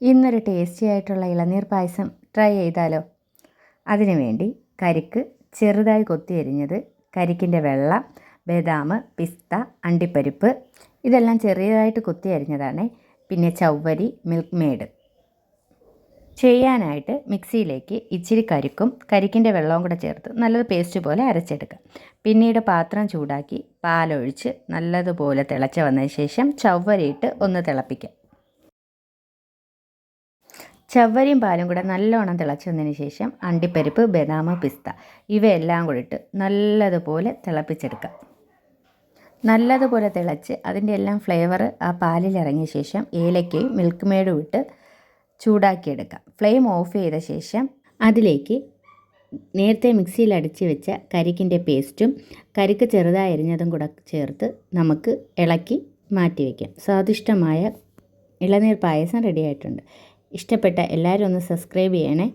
ഇന്നൊരു ടേസ്റ്റി ആയിട്ടുള്ള ഇളനീർ പായസം ട്രൈ ചെയ്താലോ? അതിനു വേണ്ടി കരിക്ക് ചെറുതായി കൊത്തി അരിഞ്ഞത് കരിക്കിന്റെ വെള്ള ബദാം പിസ്ത അണ്ടിപ്പരിപ്പ് ഇതെല്ലാം ചെറിയതായിട്ട് കൊത്തി അരിഞ്ഞതാണ്. പിന്നെ ചവ്വരി മിൽക്ക് മെയ്ഡ് ചെയ്യാനായിട്ട് മിക്സിയിലേക്ക് ഇച്ചിരി കരിക്കും കരിക്കിന്റെ വെള്ളവും കൂടെ ചേർത്ത് നല്ലത് പേസ്റ്റ് പോലെ അരച്ചെടുക്കുക പിന്നീട് പാത്രം ചൂടാക്കി പാലൊഴിച്ച് നല്ലതുപോലെ തിളച്ച് വന്നതിന് ശേഷം ചവ്വരിയിട്ട് ഒന്ന് തിളപ്പിക്കുക ചവ്വരിയും പാലും കൂടെ നല്ലോണം തിളച്ചതിന് ശേഷം അണ്ടിപ്പരിപ്പ് ബദാമ പിസ്ത ഇവയെല്ലാം കൂടി ഇട്ട് നല്ലതുപോലെ തിളപ്പിച്ചെടുക്കുക നല്ലതുപോലെ തിളച്ച് അതിന്റെ എല്ലാം ഫ്ലേവർ ആ പാലിൽ ഇറങ്ങിയ ശേഷം ഏലക്കയും മിൽക്ക് മേഡും ഇട്ട് ചൂടാക്കിയെടുക്കാം. ഫ്ലെയിം ഓഫ് ചെയ്ത ശേഷം അതിലേക്ക് നേരത്തെ മിക്സിയിൽ അടിച്ച് വെച്ച കരിക്കിന്റെ പേസ്റ്റും കരിക്ക് ചെറുതായി അരിഞ്ഞതും കൂടെ ചേർത്ത് നമുക്ക് ഇളക്കി മാറ്റി വയ്ക്കാം സ്വാദിഷ്ടമായ ഇളനീർ പായസം റെഡി ആയിട്ടുണ്ട്. ഇഷ്ടപ്പെട്ട എല്ലാവരും ഒന്ന് സബ്സ്ക്രൈബ് ചെയ്യണേ.